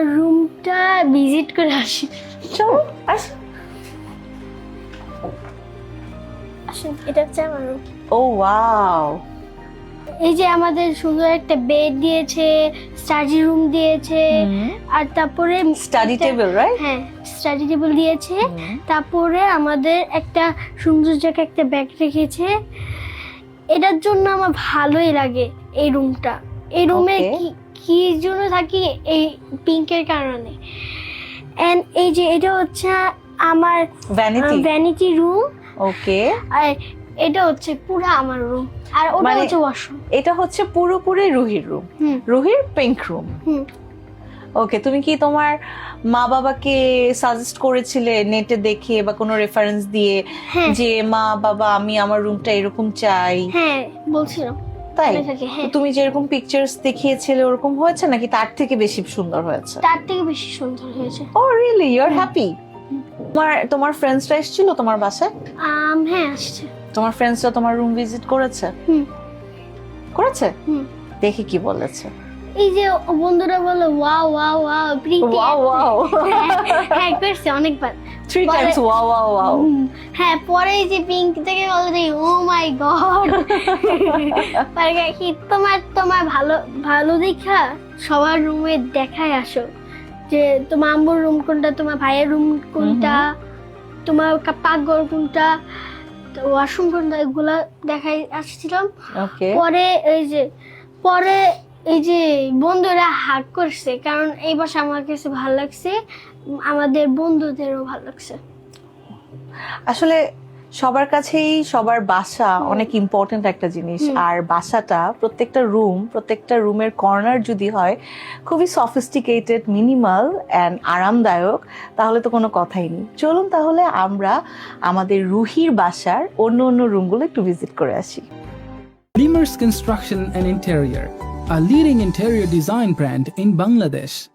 আমার রুমটা ভিজিট করে আসি। চলো আস। আসুন এটা হচ্ছে আমার রুম ও ওয়াও। এই যে আমাদের সুন্দর একটা বেড দিয়েছে স্টাডি রুম দিয়েছে আর তারপরে স্টাডি টেবিল রাইট হ্যাঁ স্টাডি টেবিল দিয়েছে। তারপরে আমাদের একটা সুন্দর জায়গা একটা ব্যাগ রেখেছে। এটার জন্য আমার ভালোই লাগে এই রুমটা এই রুমে কি কি জন্য থাকি এই পিঙ্কের কারণে? এন্ড এই যে এটা হচ্ছে আমার ভ্যানিটি রুম ওকে আর এটা হচ্ছে পুরো আমার রুম আর ওটা মানে- হচ্ছে ওয়াশরুম এটা হচ্ছে পুরোপুরি রুহির রুম রুহির পিঙ্ক রুম ওকে তুমি কি তোমার মা বাবাকে সাজেস্ট করেছিলে নেটে দেখে বা কোনো রেফারেন্স দিয়ে হ্যাঁ। যে মা বাবা আমি আমার রুমটা এরকম চাই? হ্যাঁ বলছিলাম। তাই? হ্যাঁ। তুমি যেরকম পিকচার্স দেখিয়েছিলে ওরকম হয়েছে নাকি তার থেকে বেশি সুন্দর হয়েছে? তার থেকে বেশি সুন্দর হয়েছে। Oh really you are happy তোমার তোমার ফ্রেন্ডসরা এসেছিল তোমার বাসায়? আম হ্যাঁ আসছে। তোমার ফ্রেন্ডসরা তোমার রুম ভিজিট করেছে? হুম। করেছে? হুম। দেখে কি বলেছে। এই যে বন্ধুরা বলে wow wow wow pretty wow wow হ্যাঁ করছে অনেকবার। Three times wow wow wow হ্যাঁ পরে যে পিঙ্ক থেকে বলে যে ও মাই গড কি তোমার তোমার ভালো ভালো দেখা সবার রুমে দেখায় আসো। যে তোমার আম্মুর রুম কোনটা তোমার ভাইয়ের রুম কোনটা তোমার পাকঘর কোনটা ওয়াশরুম কোনটা এগুলা দেখাই আসছিলাম। পরে এই যে পরে এই যে বন্ধুরা হাক করছে কারণ এই বাসা আমার কাছে ভালো লাগছে আমাদের বন্ধুদেরও ভালো লাগছে। আসলে সবার কাছেই সবার বাসা অনেক ইম্পর্টেন্ট একটা জিনিস। আর বাসাটা প্রত্যেকটা রুম প্রত্যেকটা রুমের কর্নার যদি হয় খুবই সফিস্টিকেটেড মিনিমাল অ্যান্ড আরামদায়ক তাহলে তো কোনো কথাই নেই। চলুন তাহলে আমরা আমাদের রুহির বাসার অন্য অন্য রুমগুলো একটু ভিজিট করে আসি। Dreamers Construction and Interior, a leading interior design brand in Bangladesh.